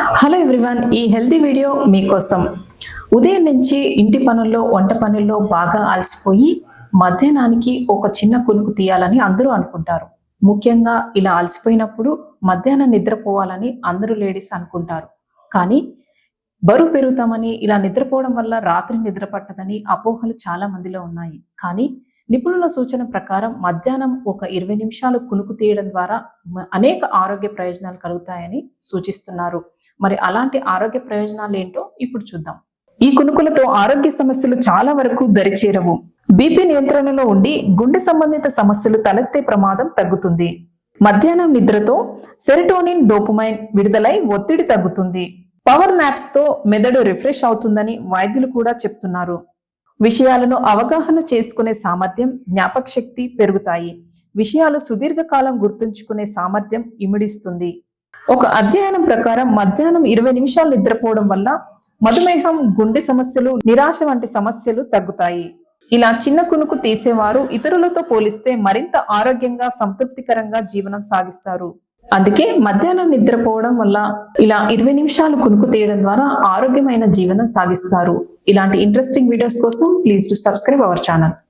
Hello everyone ఈ healthy video మీకోసం. ఉదయం నుంచి ఇంటి పనుల్లో వంట పనుల్లో బాగా అలసిపోయి మధ్యాహ్నానికి ఒక చిన్న కునుకు తీయాలని అందరూ అనుకుంటారు. ముఖ్యంగా ఇలా అలసిపోయినప్పుడు మధ్యాహ్నం నిద్రపోవాలని అందరూ లేడీస్ అనుకుంటారు. కానీ బరువు పెరుగుతామని ఇలా నిద్రపోవడం వల్ల రాత్రి నిద్ర పట్టదని అపోహలు చాలా మందిలో ఉన్నాయి. కానీ నిపుణుల సూచన ప్రకారం మధ్యాహ్నం ఒక ఇరవై నిమిషాలు కునుకు తీయడం ద్వారా అనేక ఆరోగ్య ప్రయోజనాలు కలుగుతాయని సూచిస్తున్నారు. మరి అలాంటి ఆరోగ్య ప్రయోజనాలు ఏంటో ఇప్పుడు చూద్దాం. ఈ కునుకులతో ఆరోగ్య సమస్యలు చాలా వరకు దరిచేరవు. బీపీ నియంత్రణలో ఉండి గుండె సంబంధిత సమస్యలు తలెత్తే ప్రమాదం తగ్గుతుంది. మధ్యాహ్నం నిద్రతో సెరటోనిన్ డోపమైన్ విడుదలై ఒత్తిడి తగ్గుతుంది. పవర్ నాప్స్తో మెదడు రిఫ్రెష్ అవుతుందని వైద్యులు కూడా చెప్తున్నారు. విషయాలను అవగాహన చేసుకునే సామర్థ్యం జ్ఞాపక శక్తి పెరుగుతాయి. విషయాలు సుదీర్ఘకాలం గుర్తుంచుకునే సామర్థ్యం ఇమిడిస్తుంది. ఒక అధ్యయనం ప్రకారం మధ్యాహ్నం ఇరవై నిమిషాలు నిద్రపోవడం వల్ల మధుమేహం గుండె సమస్యలు నిరాశ వంటి సమస్యలు తగ్గుతాయి. ఇలా చిన్న కునుకు తీసేవారు ఇతరులతో పోలిస్తే మరింత ఆరోగ్యంగా సంతృప్తికరంగా జీవనం సాగిస్తారు. అందుకే మధ్యాహ్నం నిద్రపోవడం వల్ల ఇలా ఇరవై నిమిషాలు కునుకు తీయడం ద్వారా ఆరోగ్యమైన జీవనం సాగిస్తారు. ఇలాంటి ఇంట్రెస్టింగ్ వీడియోస్ కోసం please to subscribe our channel